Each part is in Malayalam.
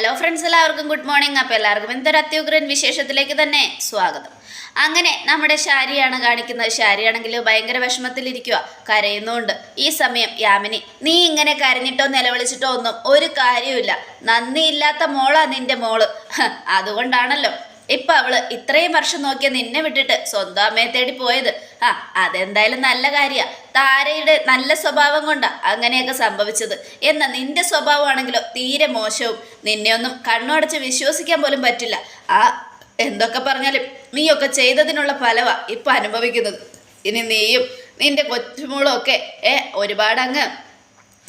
ഹലോ ഫ്രണ്ട്സ് എല്ലാവർക്കും ഗുഡ് മോർണിംഗ് അപ്പോൾ എല്ലാവർക്കും എന്തൊരു അത്യുഗ്രൻ വിശേഷത്തിലേക്ക് തന്നെ സ്വാഗതം. അങ്ങനെ നമ്മുടെ ശാരിയാണ് കാണിക്കുന്നത്. ശാരിയാണെങ്കിൽ ഭയങ്കര വിഷമത്തിലിരിക്കുക കരയുന്നുണ്ട്. ഈ സമയം യാമിനി നീ ഇങ്ങനെ കരഞ്ഞിട്ടോ നിലവിളിച്ചിട്ടോ ഒന്നും ഒരു കാര്യമില്ല നന്ദിയില്ലാത്ത മോളാ നിന്റെ മോൾ. അതുകൊണ്ടാണല്ലോ ഇപ്പൊ അവൾ ഇത്രയും വർഷം നോക്കിയ നിന്നെ വിട്ടിട്ട് സ്വന്തം അമ്മയെ തേടി പോയത്. ആ അതെന്തായാലും നല്ല കാര്യ. താരയുടെ നല്ല സ്വഭാവം കൊണ്ടാ അങ്ങനെയൊക്കെ സംഭവിച്ചത്. എന്നാ നിന്റെ സ്വഭാവമാണെങ്കിലോ തീരെ മോശവും. നിന്നെയൊന്നും കണ്ണുടച്ച് വിശ്വസിക്കാൻ പോലും പറ്റില്ല. ആ എന്തൊക്കെ പറഞ്ഞാലും നീയൊക്കെ ചെയ്തതിനുള്ള ഫലവാ ഇപ്പൊ അനുഭവിക്കുന്നത്. ഇനി നീയും നിന്റെ കൊച്ചുമോളും ഒക്കെ ഏ ഒരുപാട് അങ്ങ്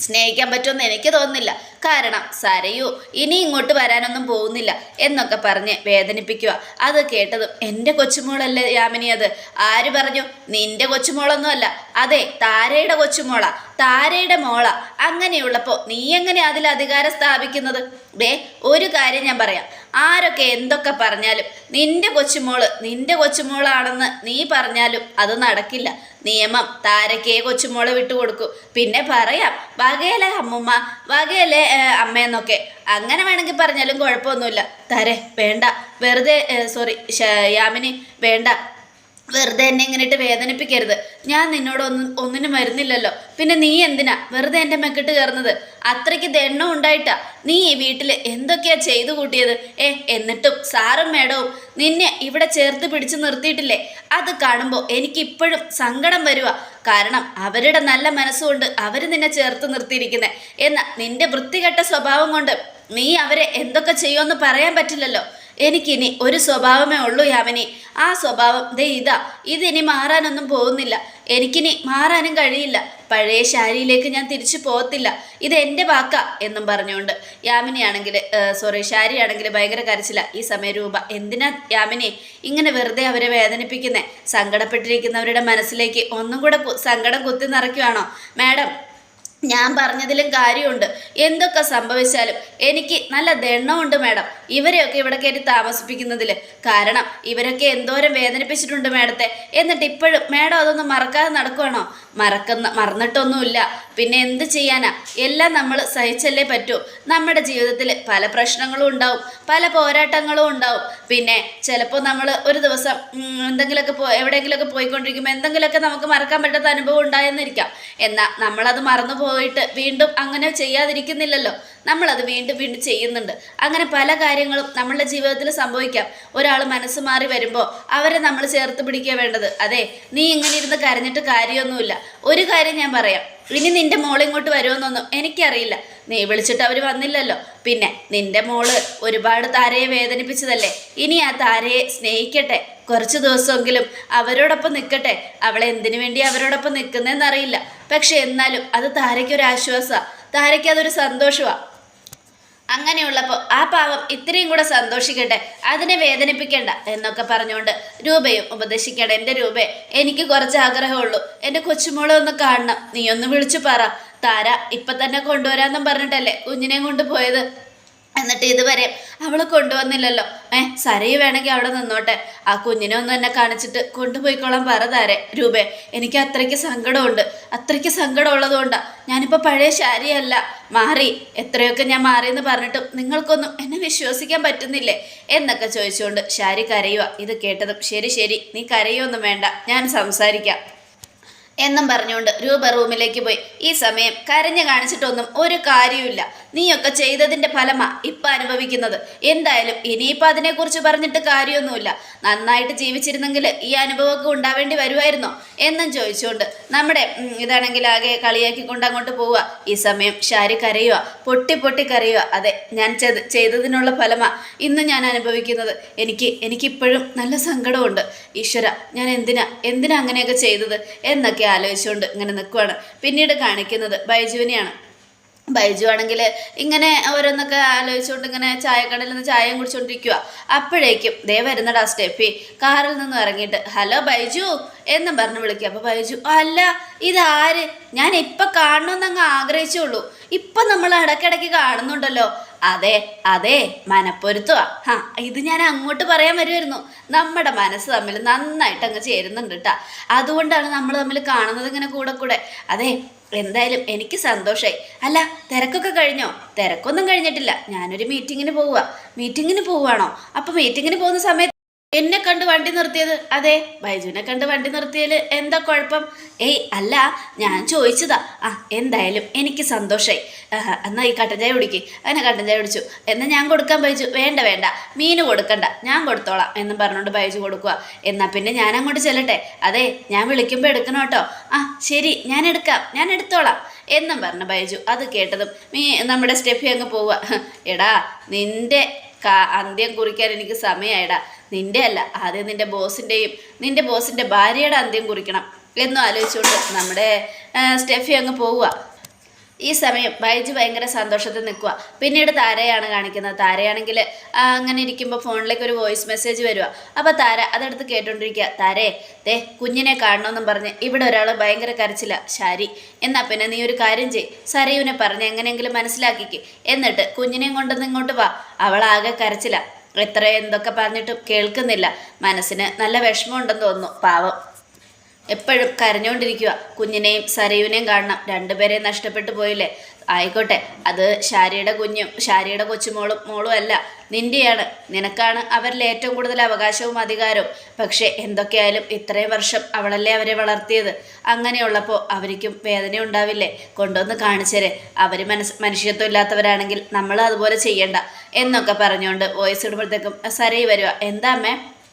സ്നേഹിക്കാൻ പറ്റുമെന്ന് എനിക്ക് തോന്നുന്നില്ല. കാരണം സരയു ഇനി ഇങ്ങോട്ട് വരാനൊന്നും പോകുന്നില്ല എന്നൊക്കെ പറഞ്ഞ് വേദനിപ്പിക്കുക. അത് കേട്ടതും എന്റെ കൊച്ചുമോളല്ലേ യാമിനി അത്? ആര് പറഞ്ഞു നിന്റെ കൊച്ചുമോളൊന്നും അല്ല അതെ താരയുടെ കൊച്ചുമോള താരയുടെ മോള. അങ്ങനെയുള്ളപ്പോൾ നീ എങ്ങനെ അതിൽ അധികാരം സ്ഥാപിക്കുന്നത്? ദേ ഒരു കാര്യം ഞാൻ പറയാം. ആരൊക്കെ എന്തൊക്കെ പറഞ്ഞാലും നിന്റെ കൊച്ചുമോൾ നിന്റെ കൊച്ചുമോളാണെന്ന് നീ പറഞ്ഞാലും അത് നടക്കില്ല. നിയമം താരക്കേ കൊച്ചുമോളെ വിട്ടുകൊടുക്കും. പിന്നെ പറയാം വകയിലെ അമ്മുമ്മ വകയിലെ അമ്മയെന്നൊക്കെ. അങ്ങനെ വേണമെങ്കിൽ പറഞ്ഞാലും കുഴപ്പമൊന്നുമില്ല. തരേ വേണ്ട. വെറുതെ സോറി യാമിനി വേണ്ട. വെറുതെ എന്നെ ഇങ്ങനെയിട്ട് വേദനിപ്പിക്കരുത്. ഞാൻ നിന്നോട് ഒന്നും ഒന്നിനും വരുന്നില്ലല്ലോ. പിന്നെ നീ എന്തിനാ വെറുതെ എന്റെ മെക്കിട്ട് കയറുന്നത്? അത്രയ്ക്ക് ദണ്ണം ഉണ്ടായിട്ടാ നീ ഈ വീട്ടിൽ എന്തൊക്കെയാ ചെയ്തു കൂട്ടിയത്? ഏ എന്നിട്ടും സാറും മേഡവും നിന്നെ ഇവിടെ ചേർത്ത് പിടിച്ചു നിർത്തിയിട്ടില്ലേ? അത് കാണുമ്പോൾ എനിക്കിപ്പോഴും സങ്കടം വരുക കാരണം അവരുടെ നല്ല മനസ്സുകൊണ്ട് അവർ നിന്നെ ചേർത്ത് നിർത്തിയിരിക്കുന്നത് എന്നാൽ നിന്റെ വൃത്തികെട്ട സ്വഭാവം കൊണ്ട് നീ അവരെ എന്തൊക്കെ ചെയ്യുമെന്ന് പറയാൻ പറ്റില്ലല്ലോ. എനിക്കിനി ഒരു സ്വഭാവമേ ഉള്ളൂ യാമിനി. ആ സ്വഭാവം ദേ ഇതാ ഇതിനി മാറാനൊന്നും പോകുന്നില്ല. എനിക്കിനി മാറാനും കഴിയില്ല. പഴയ ശാരിയിലേക്ക് ഞാൻ തിരിച്ചു പോകത്തില്ല. ഇത് എന്റെ വാക്ക എന്നും പറഞ്ഞുകൊണ്ട് യാമിനിയാണെങ്കിൽ സോറി ശാരിയാണെങ്കിൽ ഭയങ്കര കരച്ചില്ല ഈ സമയം രൂപ എന്തിനാ യാമിനി ഇങ്ങനെ വെറുതെ അവരെ വേദനിപ്പിക്കുന്നേ? സങ്കടപ്പെട്ടിരിക്കുന്നവരുടെ മനസ്സിലേക്ക് ഒന്നും കൂടെ സങ്കടം കുത്തി നിറയ്ക്കുവാണോ? മാഡം ഞാൻ പറഞ്ഞതിലും കാര്യമുണ്ട്. എന്തൊക്കെ സംഭവിച്ചാലും എനിക്ക് നല്ല ദണ്ണമുണ്ട് മാഡം. ഇവരെയൊക്കെ ഇവിടെ കയറ്റി താമസിപ്പിക്കുന്നതിൽ കാരണം ഇവരൊക്കെ എന്തോരം വേദനിപ്പിച്ചിട്ടുണ്ട് മാഡത്തെ. എന്നിട്ട് ഇപ്പോഴും മാഡം അതൊന്നും മറക്കാതെ നടക്കുവാണോ? മറക്കുന്ന മറന്നിട്ടൊന്നുമില്ല. പിന്നെ എന്ത് ചെയ്യാനാ? എല്ലാം നമ്മൾ സഹിച്ചല്ലേ പറ്റൂ. നമ്മുടെ ജീവിതത്തിൽ പല പ്രശ്നങ്ങളും ഉണ്ടാവും. പല പോരാട്ടങ്ങളും ഉണ്ടാവും. പിന്നെ ചിലപ്പോൾ നമ്മൾ ഒരു ദിവസം എന്തെങ്കിലുമൊക്കെ പോ എവിടെയെങ്കിലുമൊക്കെ പോയിക്കൊണ്ടിരിക്കുമ്പോൾ എന്തെങ്കിലുമൊക്കെ നമുക്ക് മറക്കാൻ പറ്റാത്ത അനുഭവം ഉണ്ടായെന്നിരിക്കാം. എന്നാൽ നമ്മളത് മറന്നു പോയിട്ട് വീണ്ടും അങ്ങനെ ചെയ്യാതിരിക്കുന്നില്ലല്ലോ. നമ്മളത് വീണ്ടും വീണ്ടും ചെയ്യുന്നുണ്ട്. അങ്ങനെ പല കാര്യങ്ങളും നമ്മളുടെ ജീവിതത്തിൽ സംഭവിക്കാം. ഒരാൾ മനസ്സ് മാറി വരുമ്പോൾ അവരെ നമ്മൾ ചേർത്ത് പിടിക്കുക വേണ്ടത്. അതെ നീ ഇങ്ങനെ ഇരുന്ന് കരഞ്ഞിട്ട് കാര്യമൊന്നുമില്ല. ഒരു കാര്യം ഞാൻ പറയാം. ഇനി നിന്റെ മോളിങ്ങോട്ട് വരുമെന്നൊന്നും എനിക്കറിയില്ല. നീ വിളിച്ചിട്ട് അവർ വന്നില്ലല്ലോ. പിന്നെ നിന്റെ മോൾ ഒരുപാട് താരയെ വേദനിപ്പിച്ചതല്ലേ? ഇനി ആ താരയെ സ്നേഹിക്കട്ടെ. കുറച്ച് ദിവസമെങ്കിലും അവരോടൊപ്പം നിൽക്കട്ടെ അവളെ എന്തിനു വേണ്ടി അവരോടൊപ്പം നിൽക്കുന്നതെന്നറിയില്ല പക്ഷെ എന്നാലും അത് താരയ്ക്കൊരു ആശ്വാസമാണ് താരയ്ക്ക് അതൊരു സന്തോഷമാണ് അങ്ങനെയുള്ളപ്പോൾ ആ പാവം ഇത്രയും കൂടെ സന്തോഷിക്കട്ടെ. അതിനെ വേദനിപ്പിക്കണ്ട എന്നൊക്കെ പറഞ്ഞുകൊണ്ട് രൂപയും ഉപദേശിക്കട്ടെ എന്റെ രൂപേ എനിക്ക് കുറച്ച് ആഗ്രഹമുള്ളൂ. എന്റെ കൊച്ചുമോളെ ഒന്ന് കാണണം. നീ ഒന്ന് വിളിച്ചു പറ. താര ഇപ്പം തന്നെ കൊണ്ടുവരാമെന്നും പറഞ്ഞിട്ടല്ലേ കുഞ്ഞിനെ കൊണ്ട് പോയത് എന്നിട്ട് ഇതുവരെ അവൾ കൊണ്ടുവന്നില്ലല്ലോ. ഏ സരയ് വേണമെങ്കിൽ അവിടെ നിന്നോട്ടെ. ആ കുഞ്ഞിനെ ഒന്ന് എന്നെ കാണിച്ചിട്ട് കൊണ്ടുപോയിക്കോളാൻ പറ താരെ. രൂപേ എനിക്ക് അത്രയ്ക്ക് സങ്കടമുണ്ട്. അത്രയ്ക്ക് സങ്കടമുള്ളതുകൊണ്ടാ ഞാനിപ്പോൾ പഴയ ശാരിയല്ല. മാറി എത്രയൊക്കെ ഞാൻ മാറിയെന്ന് പറഞ്ഞിട്ടും നിങ്ങൾക്കൊന്നും എന്നെ വിശ്വസിക്കാൻ പറ്റുന്നില്ലേ? എന്നൊക്കെ ചോദിച്ചുകൊണ്ട് ശാരി കരയുക ഇത് കേട്ടതും ശരി ശരി നീ കരയൊന്നും വേണ്ട. ഞാൻ സംസാരിക്കാം. എന്നും പറഞ്ഞുകൊണ്ട് രൂപ റൂമിലേക്ക് പോയി. ഈ സമയം കരഞ്ഞു കാണിച്ചിട്ടൊന്നും ഒരു കാര്യമില്ല നീയൊക്കെ ചെയ്തതിന്റെ ഫലമാ ഇപ്പം അനുഭവിക്കുന്നത്. എന്തായാലും ഇനിയിപ്പോൾ അതിനെക്കുറിച്ച് പറഞ്ഞിട്ട് കാര്യമൊന്നുമില്ല. നന്നായിട്ട് ജീവിച്ചിരുന്നെങ്കിൽ ഈ അനുഭവമൊക്കെ ഉണ്ടാവേണ്ടി വരുമായിരുന്നോ? എന്നും ചോദിച്ചുകൊണ്ട് നമ്മുടെ ഇതാണെങ്കിൽ ആകെ കളിയാക്കിക്കൊണ്ട് അങ്ങോട്ട് പോവുക. ഈ സമയം ഷാരി കരയുക പൊട്ടി പൊട്ടി കരയുക. അതെ ഞാൻ ചെയ്ത- ചെയ്തതിനുള്ള ഫലമാ ഇന്ന് ഞാൻ അനുഭവിക്കുന്നത്. എനിക്ക് എനിക്കിപ്പോഴും നല്ല സങ്കടമുണ്ട്. ഈശ്വര ഞാൻ എന്തിനാ എന്തിനാ അങ്ങനെയൊക്കെ ചെയ്തത്? എന്നൊക്കെ ആലോചിച്ചുകൊണ്ട് ഇങ്ങനെ നിൽക്കുവാണ്. പിന്നീട് കാണിക്കുന്നത് ബൈജുവിനെയാണ്. ബൈജു ആണെങ്കിൽ ഇങ്ങനെ ഓരോന്നൊക്കെ ആലോചിച്ചുകൊണ്ട് ഇങ്ങനെ ചായക്കടയിൽ നിന്ന് ചായയും കുടിച്ചുകൊണ്ടിരിക്കുക അപ്പോഴേക്കും ദേ വരുന്നടാ സ്റ്റെപ്പി കാറിൽ നിന്നും ഇറങ്ങിയിട്ട് ഹലോ ബൈജു എന്നും പറഞ്ഞ് വിളിക്കുക. അപ്പോൾ ബൈജു അല്ല ഇതാര്? ഞാൻ ഇപ്പം കാണണമെന്നങ്ങ് ആഗ്രഹിച്ചുള്ളൂ ഇപ്പം നമ്മൾ ഇടയ്ക്കിടയ്ക്ക് കാണുന്നുണ്ടല്ലോ. അതെ അതെ മനപ്പൊരുത്തുക. ഹാ ഇത് ഞാൻ അങ്ങോട്ട് പറയാൻ വരുമായിരുന്നു നമ്മുടെ മനസ്സ് തമ്മിൽ നന്നായിട്ട് അങ്ങ് ചേരുന്നുണ്ട് കേട്ടാ അതുകൊണ്ടാണ് നമ്മൾ തമ്മിൽ കാണുന്നത് ഇങ്ങനെ കൂടെ കൂടെ. അതെ എന്തായാലും എനിക്ക് സന്തോഷമായി അല്ല തിരക്കൊക്കെ കഴിഞ്ഞോ? തിരക്കൊന്നും കഴിഞ്ഞിട്ടില്ല. ഞാനൊരു മീറ്റിങ്ങിന് പോവുക മീറ്റിങ്ങിന് പോവുകയാണോ അപ്പോൾ മീറ്റിങ്ങിന് പോകുന്ന സമയത്ത് എന്നെ കണ്ട് വണ്ടി നിർത്തിയത്? അതെ ബൈജുവിനെ കണ്ട് വണ്ടി നിർത്തിയതിൽ എന്താ കുഴപ്പം? ഏയ് അല്ല ഞാൻ ചോദിച്ചതാ. ആ എന്തായാലും എനിക്ക് സന്തോഷമായി എന്നാൽ ഈ കട്ടൻ ചായ കുടിക്ക്. അങ്ങനെ കട്ടൻ ചായ കുടിച്ചു. എന്നാൽ ഞാൻ കൊടുക്കാൻ ബൈജു? വേണ്ട വേണ്ട. മീന് കൊടുക്കണ്ട. ഞാൻ കൊടുത്തോളാം എന്നും പറഞ്ഞുകൊണ്ട് ബൈജു കൊടുക്കുക എന്നാൽ പിന്നെ ഞാൻ അങ്ങോട്ട് ചെല്ലട്ടെ? അതെ ഞാൻ വിളിക്കുമ്പോൾ എടുക്കണം കേട്ടോ. ആ ശരി ഞാൻ എടുക്കാം. ഞാൻ എടുത്തോളാം. എന്നും പറഞ്ഞു ബൈജു അത് കേട്ടതും മീ നമ്മുടെ സ്റ്റെഫി അങ്ങ് പോവുക എടാ നിന്റെ അന്ത്യം കുറിക്കാൻ എനിക്ക് സമയമായിടാ നിന്റെ അല്ല ആദ്യം നിന്റെ ബോസിന്റെയും നിന്റെ ബോസിന്റെ ഭാര്യയുടെ അന്ത്യം കുറിക്കണം. എന്നും ആലോചിച്ചുകൊണ്ട് നമ്മുടെ സ്റ്റെഫി അങ്ങ് പോവുക. ഈ സമയം ബൈജു ഭയങ്കര സന്തോഷത്തിൽ നിൽക്കുക പിന്നീട് താരയാണ് കാണിക്കുന്നത്. താരയാണെങ്കിൽ അങ്ങനെ ഇരിക്കുമ്പോൾ ഫോണിലേക്ക് ഒരു വോയിസ് മെസ്സേജ് വരിക അപ്പോൾ താര അതെടുത്ത് കേട്ടോണ്ടിരിക്കുക താരേ ദേ കുഞ്ഞിനെ കാണണമെന്നും പറഞ്ഞ് ഇവിടെ ഒരാൾ ഭയങ്കര കരച്ചില്ല ശാരി എന്നാൽ പിന്നെ നീ ഒരു കാര്യം ചെയ് സരയുവിനെ പറഞ്ഞ് എങ്ങനെയെങ്കിലും മനസ്സിലാക്കിക്ക്. എന്നിട്ട് കുഞ്ഞിനെയും കൊണ്ടൊന്നും ഇങ്ങോട്ട് വാ. അവളാകെ കരച്ചില്ല എത്ര എന്തൊക്കെ പറഞ്ഞിട്ടും കേൾക്കുന്നില്ല. മനസ്സിന് നല്ല വിഷമമുണ്ടെന്ന് തോന്നുന്നു. പാവം. എപ്പോഴും കരഞ്ഞുകൊണ്ടിരിക്കുക കുഞ്ഞിനെയും സരയുവിനെയും കാണണം. രണ്ടുപേരെയും നഷ്ടപ്പെട്ടു പോയില്ലേ? ആയിക്കോട്ടെ. അത് ശാരിയുടെ കുഞ്ഞും ശാരിയുടെ കൊച്ചുമോളും മോളും അല്ല. നിന്റെയാണ്. നിനക്കാണ് അവരിൽ ഏറ്റവും കൂടുതൽ അവകാശവും അധികാരവും. പക്ഷേ എന്തൊക്കെയായാലും ഇത്രയും വർഷം അവളല്ലേ അവരെ വളർത്തിയത്. അങ്ങനെയുള്ളപ്പോൾ അവർക്കും വേദന ഉണ്ടാവില്ലേ? കൊണ്ടുവന്ന് കാണിച്ചേരെ. അവർ മനസ് മനുഷ്യത്വം ഇല്ലാത്തവരാണെങ്കിൽ നമ്മൾ അതുപോലെ ചെയ്യണ്ട. എന്നൊക്കെ പറഞ്ഞുകൊണ്ട് വോയിസ് ഇടുമ്പോഴത്തേക്കും സരയി വരിക എന്താ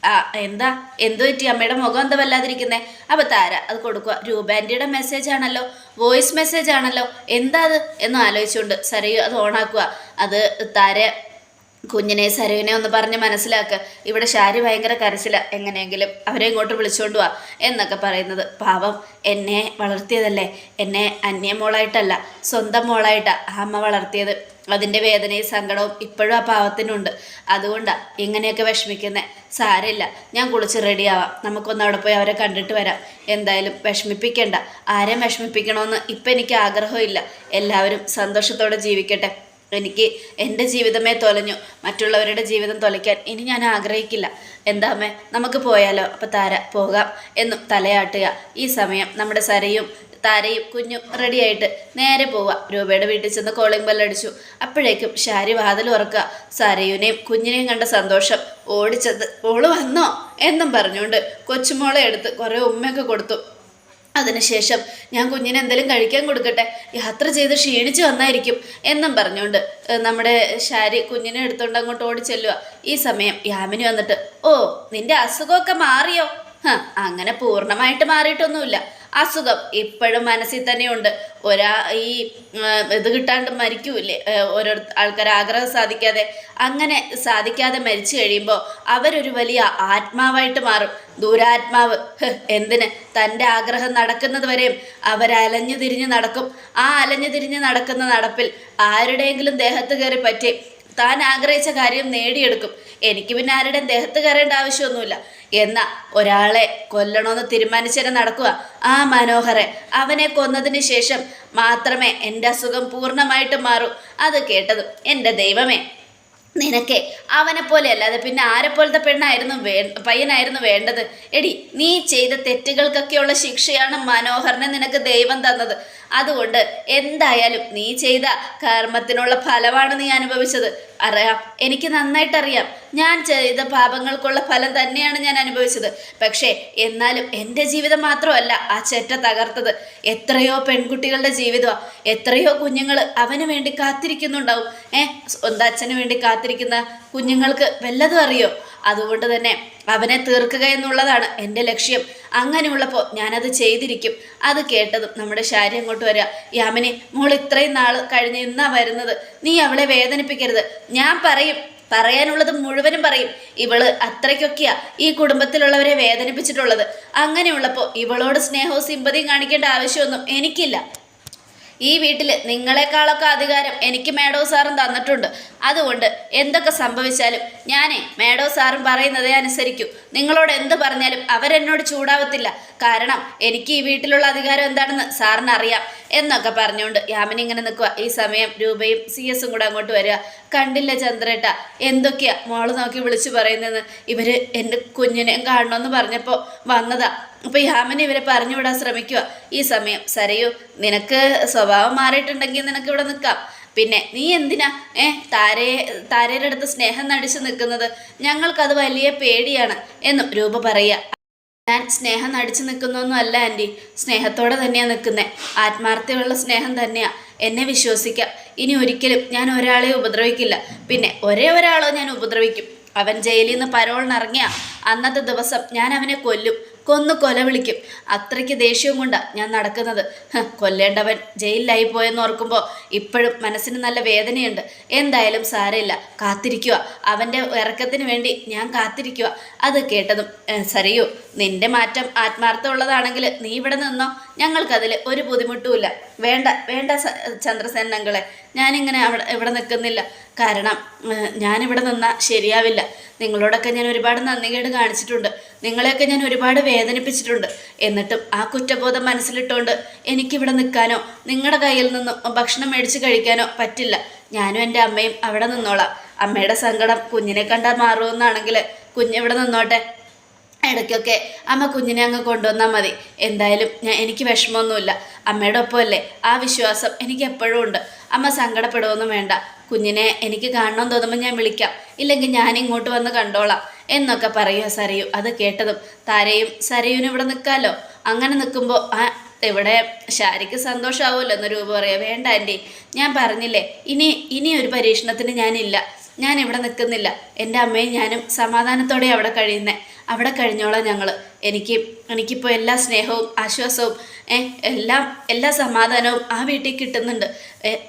ആ എന്താ? എന്തു പറ്റി? അമ്മയുടെ മുഖം എന്താ വല്ലാതിരിക്കുന്നേ? അപ്പൊ താര അത് കൊടുക്കുക. രൂപാന്റിയുടെ മെസ്സേജ് ആണല്ലോ. വോയിസ് മെസ്സേജ് ആണല്ലോ. എന്താ അത്? എന്ന് ആലോചിച്ചുകൊണ്ട് സരയു അത് ഓണാക്കുക അത് താര കുഞ്ഞിനെ സരുവിനെ ഒന്ന് പറഞ്ഞ് മനസ്സിലാക്കുക ഇവിടെ ശാരി ഭയങ്കര കരച്ചില. എങ്ങനെയെങ്കിലും അവരെ ഇങ്ങോട്ട് വിളിച്ചുകൊണ്ട് വാ എന്നൊക്കെ പറയുന്നത്. പാവം എന്നെ വളർത്തിയതല്ലേ? എന്നെ അന്യ മോളായിട്ടല്ല സ്വന്തം മോളായിട്ടാണ് അമ്മ വളർത്തിയത്. അതിന്റെ വേദനയും സങ്കടവും ഇപ്പോഴും ആ പാവത്തിനുണ്ട്. അതുകൊണ്ടാണ് ഇങ്ങനെയൊക്കെ വിഷമിക്കുന്നത് സാരമില്ല ഞാൻ കുളിച്ച് റെഡിയാവാം നമുക്കൊന്ന് അവിടെ പോയി അവരെ കണ്ടിട്ട് വരാം. എന്തായാലും വിഷമിപ്പിക്കേണ്ട. ആരെയും വിഷമിപ്പിക്കണമെന്ന് ഇപ്പം എനിക്ക് ആഗ്രഹമില്ല എല്ലാവരും സന്തോഷത്തോടെ ജീവിക്കട്ടെ. എനിക്ക് എന്റെ ജീവിതമേ തൊലഞ്ഞു. മറ്റുള്ളവരുടെ ജീവിതം തൊലയ്ക്കാൻ ഇനി ഞാൻ ആഗ്രഹിക്കില്ല. എന്താമേ നമുക്ക് പോയാലോ? അപ്പോൾ താര പോകാം എന്നും തലയാട്ടുക. ഈ സമയം നമ്മുടെ സരയും താരയും കുഞ്ഞും റെഡിയായിട്ട് നേരെ പോവുക. രൂപയുടെ വീട്ടിൽ ചെന്ന് കോളിംഗ് ബെല്ലടിച്ചു അപ്പോഴേക്കും ഷാരി വാതിൽ ഉറക്കുക. സരയുനെയും കുഞ്ഞിനെയും കണ്ട സന്തോഷം ഓടിച്ചത് ഓൾ വന്നോ? എന്നും പറഞ്ഞുകൊണ്ട് കൊച്ചുമോളെ എടുത്ത് കുറേ ഉമ്മയൊക്കെ കൊടുത്തു. അതിനുശേഷം ഞാൻ കുഞ്ഞിന് എന്തെങ്കിലും കഴിക്കാൻ കൊടുക്കട്ടെ? യാത്ര ചെയ്ത് ക്ഷീണിച്ച് വന്നായിരിക്കും എന്നും പറഞ്ഞുകൊണ്ട് നമ്മുടെ ശാരി കുഞ്ഞിനെ എടുത്തുകൊണ്ട് അങ്ങോട്ട് ഓടി ചെല്ലുക ഈ സമയം യാമിനി വന്നിട്ട് ഓ നിന്റെ അസുഖമൊക്കെ മാറിയോ? അങ്ങനെ പൂർണമായിട്ട് മാറിയിട്ടൊന്നുമില്ല. അസുഖം ഇപ്പോഴും മനസ്സിൽ തന്നെയുണ്ട്. ഒരാ ഈ ഇത് കിട്ടാണ്ട് മരിക്കൂലേ ഓരോ ആൾക്കാർ ആഗ്രഹം സാധിക്കാതെ. അങ്ങനെ സാധിക്കാതെ മരിച്ചു കഴിയുമ്പോൾ അവരൊരു വലിയ ആത്മാവായിട്ട് മാറും. ദൂരാത്മാവ് എന്തിന്? തന്റെ ആഗ്രഹം നടക്കുന്നത് വരെയും അവരലഞ്ഞു തിരിഞ്ഞ് നടക്കും. ആ അലഞ്ഞു തിരിഞ്ഞ് നടക്കുന്ന നടപ്പിൽ ആരുടെയെങ്കിലും ദേഹത്ത് കയറി പറ്റി താൻ ആഗ്രഹിച്ച കാര്യം നേടിയെടുക്കും. എനിക്ക് പിന്നെ ആരുടെയും ദേഹത്ത് കയറേണ്ട ആവശ്യമൊന്നുമില്ല. എന്നാ ഒരാളെ കൊല്ലണമെന്ന് തീരുമാനിച്ചതിനെ നടക്കുക. ആ മനോഹരെ അവനെ കൊന്നതിന് ശേഷം മാത്രമേ എന്റെ അസുഖം പൂർണമായിട്ട് മാറൂ. അത് കേട്ടതും എന്റെ ദൈവമേ. നിനക്കെ അവനെ പോലെ അല്ലാതെ പിന്നെ ആരെ പോലത്തെ പെണ്ണായിരുന്നു വേ പയ്യനായിരുന്നു വേണ്ടത്? എടി നീ ചെയ്ത തെറ്റുകൾക്കൊക്കെയുള്ള ശിക്ഷയാണ് മനോഹറിനെ നിനക്ക് ദൈവം തന്നത്. അതുകൊണ്ട് എന്തായാലും നീ ചെയ്ത കർമ്മത്തിനുള്ള ഫലമാണ് നീ അനുഭവിച്ചത്. അറിയാം എനിക്ക് നന്നായിട്ടറിയാം. ഞാൻ ചെയ്ത പാപങ്ങൾക്കുള്ള ഫലം തന്നെയാണ് ഞാൻ അനുഭവിച്ചത്. പക്ഷേ എന്നാലും എന്റെ ജീവിതം മാത്രമല്ല ആ ചെറ്റ തകർത്തത്. എത്രയോ പെൺകുട്ടികളുടെ ജീവിതമാണ് എത്രയോ കുഞ്ഞുങ്ങൾ അവന് വേണ്ടി കാത്തിരിക്കുന്നുണ്ടാവും. ഏഹ് സ്വന്തം അച്ഛന് വേണ്ടി കാത്തിരിക്കുന്ന കുഞ്ഞുങ്ങൾക്ക് വല്ലതും അറിയോ? അതുകൊണ്ട് തന്നെ അവനെ തീർക്കുക എന്നുള്ളതാണ് എന്റെ ലക്ഷ്യം. അങ്ങനെയുള്ളപ്പോൾ ഞാനത് ചെയ്തിരിക്കും. അത് കേട്ടതും നമ്മുടെ ശാരി അങ്ങോട്ട് വരിക. യാമിനി മോൾ ഇത്രയും നാൾ കഴിഞ്ഞ് ഇന്നാ വരുന്നത്. നീ അവളെ വേദനിപ്പിക്കരുത്. ഞാൻ പറയും. പറയാനുള്ളത് മുഴുവനും പറയും. ഇവൾ അത്രയ്ക്കൊക്കെയാ ഈ കുടുംബത്തിലുള്ളവരെ വേദനിപ്പിച്ചിട്ടുള്ളത്. അങ്ങനെയുള്ളപ്പോൾ ഇവളോട് സ്നേഹവും സിമ്പതിയും കാണിക്കേണ്ട ആവശ്യമൊന്നും എനിക്കില്ല. ഈ വീട്ടിൽ നിങ്ങളെക്കാളൊക്കെ അധികാരം എനിക്ക് മേഡോ സാറും തന്നിട്ടുണ്ട്. അതുകൊണ്ട് എന്തൊക്കെ സംഭവിച്ചാലും ഞാനേ മേഡോ സാറും പറയുന്നതേ അനുസരിക്കൂ. നിങ്ങളോട് എന്ത് പറഞ്ഞാലും അവരെന്നോട് ചൂടാവത്തില്ല. കാരണം എനിക്ക് ഈ വീട്ടിലുള്ള അധികാരം എന്താണെന്ന് സാറിന് അറിയാം എന്നൊക്കെ പറഞ്ഞുകൊണ്ട് യാമിനി ഇങ്ങനെ നിൽക്കുക ഈ സമയം രൂപയും സി എസും കൂടെ അങ്ങോട്ട് വരിക. കണ്ടില്ല ചന്ദ്രേട്ട? എന്തൊക്കെയാ മോൾ നോക്കി വിളിച്ചു പറയുന്നതെന്ന്? ഇവർ എന്റെ കുഞ്ഞിനെ കാണണമെന്ന് പറഞ്ഞപ്പോൾ വന്നതാ. അപ്പോൾ യാമിനി ഇവരെ പറഞ്ഞുവിടാൻ ശ്രമിക്കുക ഈ സമയം സരയു നിനക്ക് സ്വഭാവം മാറിയിട്ടുണ്ടെങ്കിൽ നിനക്ക് ഇവിടെ നിൽക്കാം. പിന്നെ നീ എന്തിനാ ഏ താരയെ താരയുടെ അടുത്ത് സ്നേഹം നടിച്ചു നിൽക്കുന്നത്? ഞങ്ങൾക്കത് വലിയ പേടിയാണ് എന്നും രൂപ പറയുക. ഞാൻ സ്നേഹം നടിച്ചു നിൽക്കുന്നൊന്നും അല്ല ആന്റി. സ്നേഹത്തോടെ തന്നെയാണ് നിൽക്കുന്നത് ആത്മാർത്ഥ്യമുള്ള സ്നേഹം തന്നെയാ. എന്നെ വിശ്വസിക്കാം. ഇനി ഒരിക്കലും ഞാൻ ഒരാളെ ഉപദ്രവിക്കില്ല. പിന്നെ ഒരേ ഒരാളോ ഞാൻ ഉപദ്രവിക്കും. അവൻ ജയിലിൽ നിന്ന് പരോളിനിറങ്ങിയ അന്നത്തെ ദിവസം ഞാൻ അവനെ കൊല്ലും. കൊന്നു കൊല വിളിക്കും. അത്രയ്ക്ക് ദേഷ്യവും കൊണ്ടാണ് ഞാൻ നടക്കുന്നത്. കൊല്ലേണ്ടവൻ ജയിലിലായി പോയെന്ന് ഓർക്കുമ്പോൾ ഇപ്പോഴും മനസ്സിന് നല്ല വേദനയുണ്ട്. എന്തായാലും സാരമില്ല. കാത്തിരിക്കുക അവന്റെ ഇറക്കത്തിന് വേണ്ടി ഞാൻ കാത്തിരിക്കുക അത് കേട്ടതും "ഏ, സരയൂ നിന്റെ മാറ്റം ആത്മാർത്ഥമുള്ളതാണെങ്കിൽ നീ ഇവിടെ നിന്നോ? ഞങ്ങൾക്കതിൽ ഒരു ബുദ്ധിമുട്ടുമില്ല. വേണ്ട വേണ്ട ചന്ദ്രസേനങ്ങളെ. ഞാനിങ്ങനെ അവിടെ ഇവിടെ നിൽക്കുന്നില്ല. കാരണം ഞാനിവിടെ നിന്നാൽ ശരിയാവില്ല. നിങ്ങളോടൊക്കെ ഞാൻ ഒരുപാട് നന്ദികേട് കാണിച്ചിട്ടുണ്ട്. നിങ്ങളെയൊക്കെ ഞാൻ ഒരുപാട് വേദനിപ്പിച്ചിട്ടുണ്ട്. എന്നിട്ടും ആ കുറ്റബോധം മനസ്സിലിട്ടുകൊണ്ട് എനിക്കിവിടെ നിൽക്കാനോ നിങ്ങളുടെ കയ്യിൽ നിന്നും ഭക്ഷണം മേടിച്ച് കഴിക്കാനോ പറ്റില്ല. ഞാനും എന്റെ അമ്മയും അവിടെ നിന്നോളാം. അമ്മയുടെ സങ്കടം കുഞ്ഞിനെ കണ്ടാൽ മാറുമെന്നാണെങ്കിൽ കുഞ്ഞിവിടെ നിന്നോട്ടെ. ഇടയ്ക്കൊക്കെ അമ്മ കുഞ്ഞിനെ അങ്ങ് കൊണ്ടുവന്നാൽ മതി. എന്തായാലും ഞാൻ എനിക്ക് വിഷമമൊന്നുമില്ല. അമ്മയുടെ ഒപ്പമല്ലേ ആ വിശ്വാസം എനിക്ക് എപ്പോഴും ഉണ്ട്. അമ്മ സങ്കടപ്പെടുമൊന്നും വേണ്ട. കുഞ്ഞിനെ എനിക്ക് കാണണമെന്ന് തോന്നുമ്പോൾ ഞാൻ വിളിക്കാം. ഇല്ലെങ്കിൽ ഞാൻ ഇങ്ങോട്ട് വന്ന് കണ്ടോളാം. എന്നൊക്കെ പറയുക സരയു. അത് കേട്ടതും താരയും സരയുവിനും ഇവിടെ നിൽക്കാമല്ലോ അങ്ങനെ നിൽക്കുമ്പോൾ ആ ഇവിടെ ശാരിക്ക് സന്തോഷമാവുമല്ലോ എന്ന് രൂപ പറയാം വേണ്ട ആന്റി. ഞാൻ പറഞ്ഞില്ലേ ഇനി ഇനി ഒരു പരീക്ഷണത്തിന് ഞാനില്ല. ഞാൻ ഇവിടെ നിൽക്കുന്നില്ല. എന്റെ അമ്മയും ഞാനും സമാധാനത്തോടെ അവിടെ കഴിയുന്നത് അവിടെ കഴിഞ്ഞോളാം ഞങ്ങൾ എനിക്ക് എനിക്കിപ്പോൾ എല്ലാ സ്നേഹവും ആശ്വാസവും എല്ലാം എല്ലാ സമാധാനവും ആ വീട്ടിൽ കിട്ടുന്നുണ്ട്.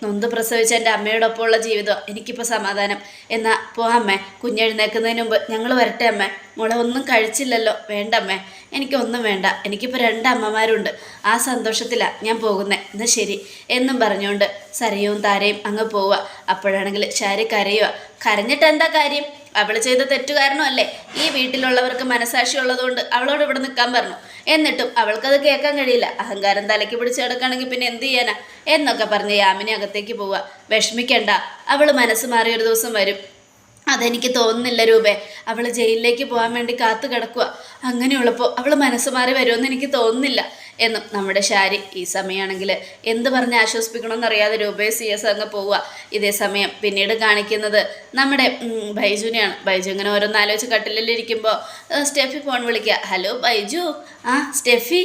നൊന്ത് പ്രസവിച്ച എന്റെ അമ്മയോടൊപ്പമുള്ള ജീവിതം എനിക്കിപ്പോൾ സമാധാനം. എന്നാൽ പോ അമ്മേ കുഞ്ഞെഴുന്നേൽക്കുന്നതിന് മുമ്പ് ഞങ്ങൾ വരട്ടെ അമ്മേ. മോളെ ഒന്നും കഴിച്ചില്ലല്ലോ വേണ്ട അമ്മേ. എനിക്കൊന്നും വേണ്ട. എനിക്കിപ്പോൾ രണ്ട് അമ്മമാരുണ്ട്. ആ സന്തോഷത്തിലാണ് ഞാൻ പോകുന്നത് എന്നാൽ ശരി. എന്നും പറഞ്ഞുകൊണ്ട് സരയും താരയും അങ്ങ് പോവുക അപ്പോഴാണെങ്കിൽ ശാരി കരയുക കരഞ്ഞിട്ട് എന്താ കാര്യം? അവൾ ചെയ്ത തെറ്റുകാരനുമല്ലേ? ഈ വീട്ടിലുള്ളവർക്ക് മനസാക്ഷി ഉള്ളതുകൊണ്ട് അവളോട് ഇവിടെ നിൽക്കാൻ പറഞ്ഞു. എന്നിട്ടും അവൾക്കത് കേൾക്കാൻ കഴിയില്ല. അഹങ്കാരം തലയ്ക്ക് പിടിച്ച് കിടക്കുകയാണെങ്കിൽ പിന്നെ എന്ത് ചെയ്യാനാ? എന്നൊക്കെ പറഞ്ഞ് യാമിനി അകത്തേക്ക് പോവുക. വിഷമിക്കണ്ട. അവൾ മനസ്സ് മാറി ഒരു ദിവസം വരും. അതെനിക്ക് തോന്നുന്നില്ല രൂപേ. അവൾ ജയിലിലേക്ക് പോകാൻ വേണ്ടി കാത്തു കിടക്കുക. അങ്ങനെയുള്ളപ്പോൾ അവൾ മനസ്സ് മാറി വരുമെന്ന് എനിക്ക് തോന്നുന്നില്ല. എന്നും നമ്മുടെ ശാരി ഈ സമയമാണെങ്കിൽ എന്ത് പറഞ്ഞ് ആശ്വസിപ്പിക്കണമെന്നറിയാതെ രൂപയെ സി എസ് അങ്ങ് പോവുക. ഇതേ സമയം പിന്നീട് കാണിക്കുന്നത് നമ്മുടെ ബൈജുവിനെയാണ്. ബൈജു ഇങ്ങനെ ഓരോന്ന് ആലോചിച്ച് കട്ടിലിരിക്കുമ്പോൾ സ്റ്റെഫി ഫോൺ വിളിക്കുക. ഹലോ ബൈജു. ആ സ്റ്റെഫി.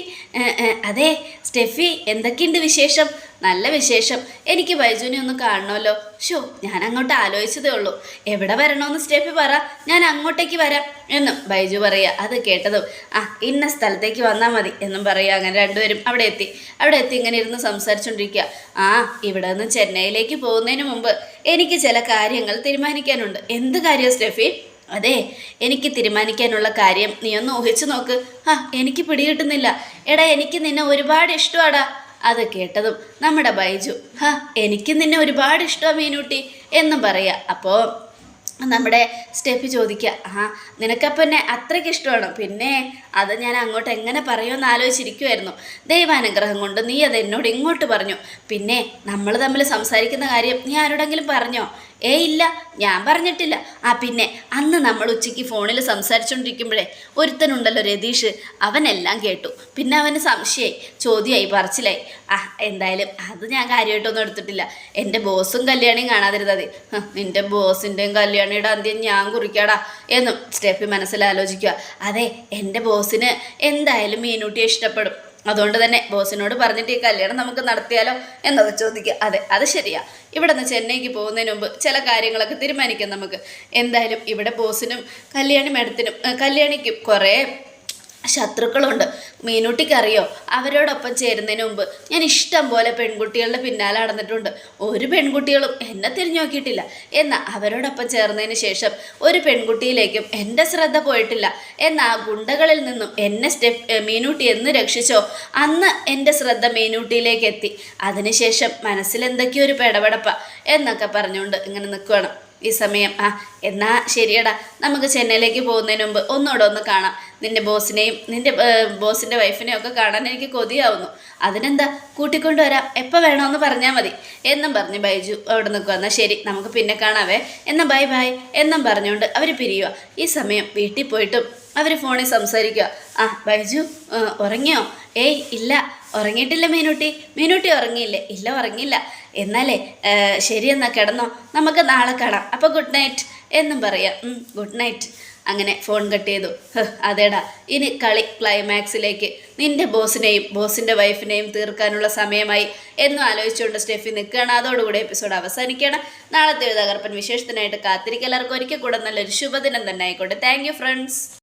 അതെ സ്റ്റെഫി എന്തൊക്കെയുണ്ട് വിശേഷം? നല്ല വിശേഷം. എനിക്ക് ബൈജുവിനെ ഒന്ന് കാണണമല്ലോ. ഷോ ഞാൻ അങ്ങോട്ട് ആലോചിച്ചതേ ഉള്ളൂ. എവിടെ വരണമെന്ന് സ്റ്റെഫി പറ. ഞാൻ അങ്ങോട്ടേക്ക് വരാം എന്നും ബൈജു പറയുക. അത് കേട്ടതും ആ ഇന്ന സ്ഥലത്തേക്ക് വന്നാൽ മതി എന്നും പറയുക അങ്ങനെ രണ്ടുപേരും അവിടെ എത്തി. അവിടെ എത്തി ഇങ്ങനെ ഇരുന്ന് സംസാരിച്ചുകൊണ്ടിരിക്കുക ആ ഇവിടെ നിന്ന് ചെന്നൈയിലേക്ക് പോകുന്നതിന് മുമ്പ് എനിക്ക് ചില കാര്യങ്ങൾ തീരുമാനിക്കാനുണ്ട്. എന്ത് കാര്യം സ്റ്റെഫി? അതെ എനിക്ക് തീരുമാനിക്കാനുള്ള കാര്യം നീ ഒന്ന് ഊഹിച്ചു നോക്ക്. ആ എനിക്ക് പിടികിട്ടുന്നില്ല. എടാ എനിക്ക് നിന്നെ ഒരുപാട് ഇഷ്ടമാടാ അത് കേട്ടതും നമ്മുടെ ബൈജു ഹ എനിക്ക് നിന്നെ ഒരുപാട് ഇഷ്ടമാണ് മീനൂട്ടി എന്നും പറയാ. അപ്പോൾ നമ്മുടെ സ്റ്റെഫി ചോദിക്കുക ആ നിനക്കപ്പം എന്നെ അത്രയ്ക്ക് ഇഷ്ടമാണ് പിന്നെ അത് ഞാൻ അങ്ങോട്ട് എങ്ങനെ പറയുമെന്ന് ആലോചിച്ചിരിക്കുമായിരുന്നു ദൈവാനുഗ്രഹം കൊണ്ട് നീ അത് എന്നോട് ഇങ്ങോട്ട് പറഞ്ഞു. പിന്നെ നമ്മൾ തമ്മിൽ സംസാരിക്കുന്ന കാര്യം നീ ആരോടെങ്കിലും പറഞ്ഞോ? ഏ ഇല്ല ഞാൻ പറഞ്ഞിട്ടില്ല. ആ പിന്നെ അന്ന് നമ്മൾ ഉച്ചയ്ക്ക് ഫോണിൽ സംസാരിച്ചുകൊണ്ടിരിക്കുമ്പോഴേ ഒരുത്തനുണ്ടല്ലോ രതീഷ്. അവനെല്ലാം കേട്ടു. പിന്നെ അവന് സംശയമായി ചോദ്യമായി പറച്ചിലായി. ആ എന്തായാലും അത് ഞാൻ കാര്യമായിട്ടൊന്നും എടുത്തിട്ടില്ല. എന്റെ ബോസും കല്യാണിയും കാണാതിരുന്നത് നിന്റെ ബോസിന്റെയും കല്യാണിയുടെ അന്ത്യം ഞാൻ കുറിക്കാടാ എന്നും സ്റ്റെഫി മനസ്സിലാലോചിക്കുക അതെ എന്റെ ബോസിന് എന്തായാലും മീനൂട്ടിയെ ഇഷ്ടപ്പെടും. അതുകൊണ്ട് തന്നെ ബോസിനോട് പറഞ്ഞിട്ട് ഈ കല്യാണം നമുക്ക് നടത്തിയാലോ എന്നൊക്കെ ചോദിക്കുക. അതെ അത് ശരിയാ. ഇവിടെ നിന്ന് ചെന്നൈക്ക് പോകുന്നതിന് മുമ്പ് ചില കാര്യങ്ങളൊക്കെ തീരുമാനിക്കാം നമുക്ക്. എന്തായാലും ഇവിടെ ബോസിനും കല്യാണി മേഡത്തിനും കല്യാണിക്കും കുറേ ശത്രുക്കളുണ്ട്. മീനൂട്ടിക്കറിയോ? അവരോടൊപ്പം ചേരുന്നതിന് മുമ്പ് ഞാൻ ഇഷ്ടം പോലെ പെൺകുട്ടികളുടെ പിന്നാലെ നടന്നിട്ടുണ്ട്. ഒരു പെൺകുട്ടികളും എന്നെ തിരിഞ്ഞു നോക്കിയിട്ടില്ല. എന്നാൽ അവരോടൊപ്പം ചേർന്നതിന് ശേഷം ഒരു പെൺകുട്ടിയിലേക്കും എന്റെ ശ്രദ്ധ പോയിട്ടില്ല. എന്നാൽ ആ ഗുണ്ടകളിൽ നിന്നും എന്നെ സ്റ്റെപ്പ് മീനൂട്ടി എന്ന് രക്ഷിച്ചോ? അന്ന് എന്റെ ശ്രദ്ധ മീനൂട്ടിയിലേക്ക് എത്തി. അതിനുശേഷം മനസ്സിൽ എന്തൊക്കെയോ ഒരു പെടപെടപ്പ എന്നൊക്കെ പറഞ്ഞുകൊണ്ട് ഇങ്ങനെ നിൽക്കുകയാണ് ഈ സമയം. ആ എന്നാ ശരിയടാ. നമുക്ക് ചെന്നൈയിലേക്ക് പോകുന്നതിന് മുമ്പ് ഒന്നുകൂടെ ഒന്ന് കാണാം. നിന്റെ ബോസിനെയും നിന്റെ ബോസിന്റെ വൈഫിനെയും ഒക്കെ കാണാൻ എനിക്ക് കൊതിയാവുന്നു. അതിനെന്താ? കൂട്ടിക്കൊണ്ടുവരാം. എപ്പോൾ വേണമെന്ന് പറഞ്ഞാൽ മതി. എന്നും പറഞ്ഞ് ബൈജു അവിടെ നിൽക്കുക എന്നാൽ ശരി നമുക്ക് പിന്നെ കാണാവേ. എന്നാൽ ബൈ ബൈ. എന്നും പറഞ്ഞുകൊണ്ട് അവർ പിരിയുക ഈ സമയം വീട്ടിൽ പോയിട്ടും അവർ ഫോണിൽ സംസാരിക്കുക. ആ ബൈജു ഉറങ്ങിയോ? ഏയ് ഇല്ല. ഉറങ്ങിയിട്ടില്ല മീനുട്ടി. മീനുട്ടി ഉറങ്ങിയില്ലേ? ഇല്ല ഉറങ്ങിയില്ല. എന്നാലേ ശരി എന്നാൽ കിടന്നോ. നമുക്ക് നാളെ കാണാം. അപ്പോൾ ഗുഡ് നൈറ്റ് എന്നും പറയാം. ഗുഡ് നൈറ്റ് അങ്ങനെ ഫോൺ കട്ട് ചെയ്തു. അതേടാ. ഇനി കളി ക്ലൈമാക്സിലേക്ക് നിന്റെ ബോസിനെയും ബോസിന്റെ വൈഫിനെയും തീർക്കാനുള്ള സമയമായി എന്നും ആലോചിച്ചുകൊണ്ട് സ്റ്റെഫി നിൽക്കുകയാണ്. അതോടുകൂടി എപ്പിസോഡ് അവസാനിക്കുകയാണ്. നാളത്തെ തകർപ്പൻ വിശേഷത്തിനായിട്ട് കാത്തിരിക്കുക. എല്ലാവർക്കും ഒരിക്കൽ കൂടെ നല്ലൊരു ശുഭദിനം തന്നെ ആയിക്കോട്ടെ. Thank friends